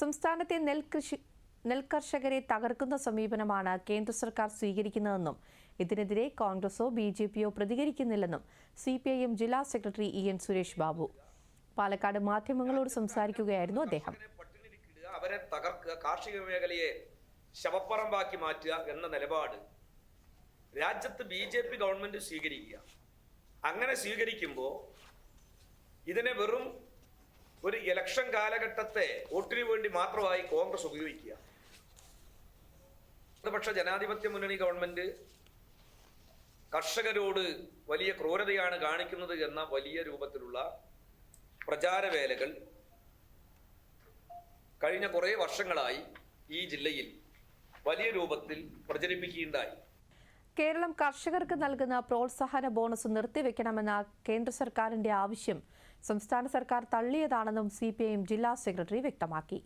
സംസ്ഥാനത്തെ നെൽകൃഷി നെൽകർഷകരെ തകർക്കുന്ന സമീപനമാണ് കേന്ദ്ര സർക്കാർ സ്വീകരിക്കുന്നതെന്നും ഇതിനെതിരെ കോൺഗ്രസോ ബി ജെ പിയോ പ്രതികരിക്കുന്നില്ലെന്നും സി പി ഐ എം ജില്ലാ secretary E N Suresh Babu. Palakkad മാധ്യമങ്ങളോട് സംസാരിക്കുകയായിരുന്നു അദ്ദേഹം. അവരെ തകർക്കുക കാർഷിക മേഖലയെ ശവപ്പറമ്പാക്കി മാറ്റുക എന്ന നിലപാട് രാജ്യത്ത് ബി ജെ പി ഗവൺമെന്റ് സ്വീകരിക്കുക. അങ്ങനെ സ്വീകരിക്കുമ്പോൾ ഇതിനെ വെറും ഒരു ഇലക്ഷൻ കാലഘട്ടത്തെ വോട്ടിന് വേണ്ടി മാത്രമായി കോൺഗ്രസ് ഉപയോഗിക്കുക. ഇടതുപക്ഷ ജനാധിപത്യ മുന്നണി ഗവൺമെന്റ് കർഷകരോട് വലിയ ക്രൂരതയാണ് കാണിക്കുന്നത് എന്ന വലിയ രൂപത്തിലുള്ള പ്രചാരവേലകൾ കഴിഞ്ഞ കുറേ വർഷങ്ങളായി ഈ ജില്ലയിൽ വലിയ രൂപത്തിൽ പ്രചരിപ്പിക്കുകയുണ്ടായി. കേരളം കർഷകർക്ക് നൽകുന്ന പ്രോത്സാഹന ബോണസ് നിർത്തിവെക്കണമെന്ന കേന്ദ്ര സർക്കാരിന്റെ ആവശ്യം സംസ്ഥാന സർക്കാർ തള്ളിയതാണെന്നും സി ജില്ലാ സെക്രട്ടറി വ്യക്തമാക്കി.